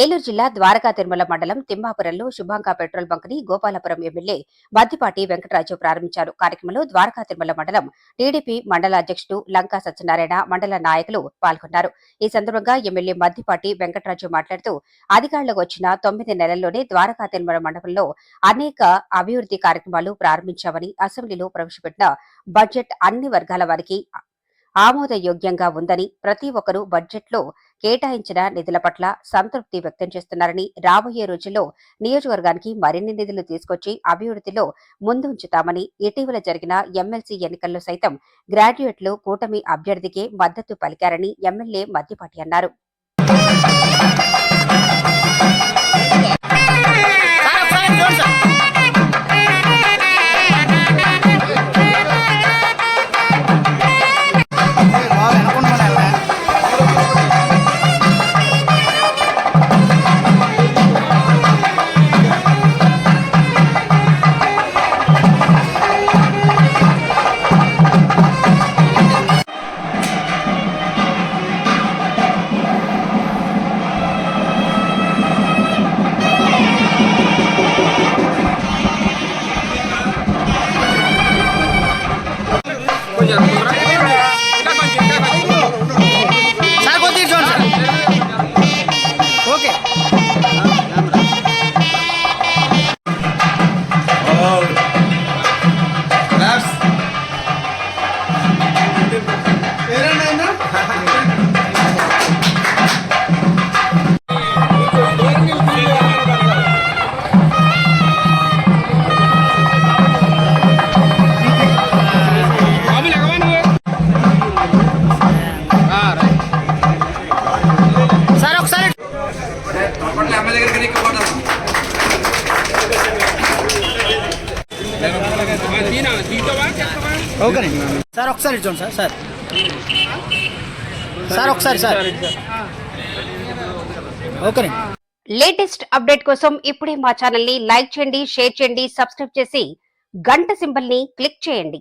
ఏలూరు జిల్లా ద్వారకా తిరుమల మండలం తిమ్మాపురంలో శుభాంక పెట్రోల్ బంక్ని గోపాలపురం ఎమ్మెల్యే మద్దిపాటి వెంకటరాజు ప్రారంభించారు. కార్యక్రమంలో ద్వారకా తిరుమల మండలం టీడీపీ మండల అధ్యక్షుడు లంకా సత్యనారాయణ మండల నాయకులు పాల్గొన్నారు. ఈ సందర్భంగా ఎమ్మెల్యే మద్దిపాటి వెంకటరాజు మాట్లాడుతూ అధికారులకు వచ్చిన తొమ్మిది నెలల్లోనే ద్వారకా తిరుమల మండలంలో అనేక అభివృద్ధి కార్యక్రమాలు ప్రారంభించామని అసెంబ్లీలో ప్రవేశపెట్టిన బడ్జెట్ అన్ని వర్గాల వారికి ఆమోదయోగ్యంగా ఉందని ప్రతి ఒక్కరూ బడ్జెట్లో కేటాయించిన నిధుల పట్ల సంతృప్తి వ్యక్తం చేస్తున్నారని రాబోయే రోజుల్లో నియోజకవర్గానికి మరిన్ని నిధులు తీసుకొచ్చి అభివృద్ధిలో ముందుంచుతామని ఇటీవల జరిగిన ఎమ్మెల్సీ ఎన్నికల్లో సైతం గ్రాడ్యుయేట్లు కూటమి అభ్యర్థికే మద్దతు పలికారని ఎమ్మెల్యే మద్దిపాటి అన్నారు. ఓకే. సార్ ఒకసారి చూడండి సార్ సార్. సార్ ఒకసారి సార్. ఓకే. లేటెస్ట్ అప్డేట్ కోసం ఇప్పుడే మా ఛానల్ని లైక్ చేయండి షేర్ చేయండి సబ్స్క్రైబ్ చేసి గంట సింబల్ని క్లిక్ చేయండి.